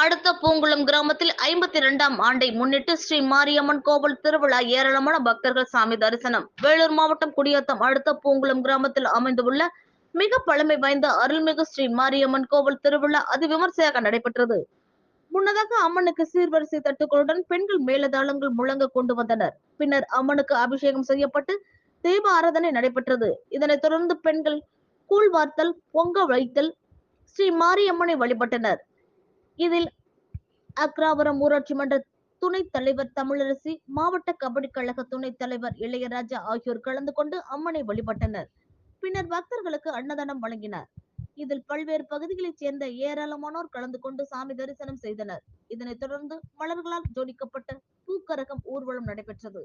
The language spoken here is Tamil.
அடுத்த பூங்குளம் கிராமத்தில் ஐம்பத்தி இரண்டாம் ஆண்டை முன்னிட்டு ஸ்ரீ மாரியம்மன் கோவில் திருவிழா ஏராளமான பக்தர்கள் சாமி தரிசனம். வேலூர் மாவட்டம் குடியாத்தம் அடுத்த பூங்குளம் கிராமத்தில் அமைந்துள்ள மிக பழமை வாய்ந்த அருள்மிகு ஸ்ரீ மாரியம்மன் கோவில் திருவிழா அதிவிமர்சையாக நடைபெற்றது. முன்னதாக அம்மனுக்கு சீர்வரிசை தட்டுகளுடன் பெண்கள் மேலதாளங்கள் முழங்க கொண்டு வந்தனர். பின்னர் அம்மனுக்கு அபிஷேகம் செய்யப்பட்டு தீப ஆராதனை நடைபெற்றது. இதனைத் தொடர்ந்து பெண்கள் கூழ் வார்த்தல் பொங்க வைத்தல் ஸ்ரீ மாரியம்மனை வழிபட்டனர். இதில் அக்ராபுரம் ஊராட்சி மன்ற துணைத் தலைவர் தமிழரசி மாவட்ட கபடி கழக துணைத் தலைவர் இளையராஜா ஆகியோர் கலந்து கொண்டு அம்மனை வழிபட்டனர். பின்னர் பக்தர்களுக்கு அன்னதானம் வழங்கினார். இதில் பல்வேறு பகுதிகளைச் சேர்ந்த ஏராளமானோர் கலந்து கொண்டு சாமி தரிசனம் செய்தனர். இதனைத் தொடர்ந்து மலர்களால் ஜோடிக்கப்பட்ட பூக்கரகம் ஊர்வலம் நடைபெற்றது.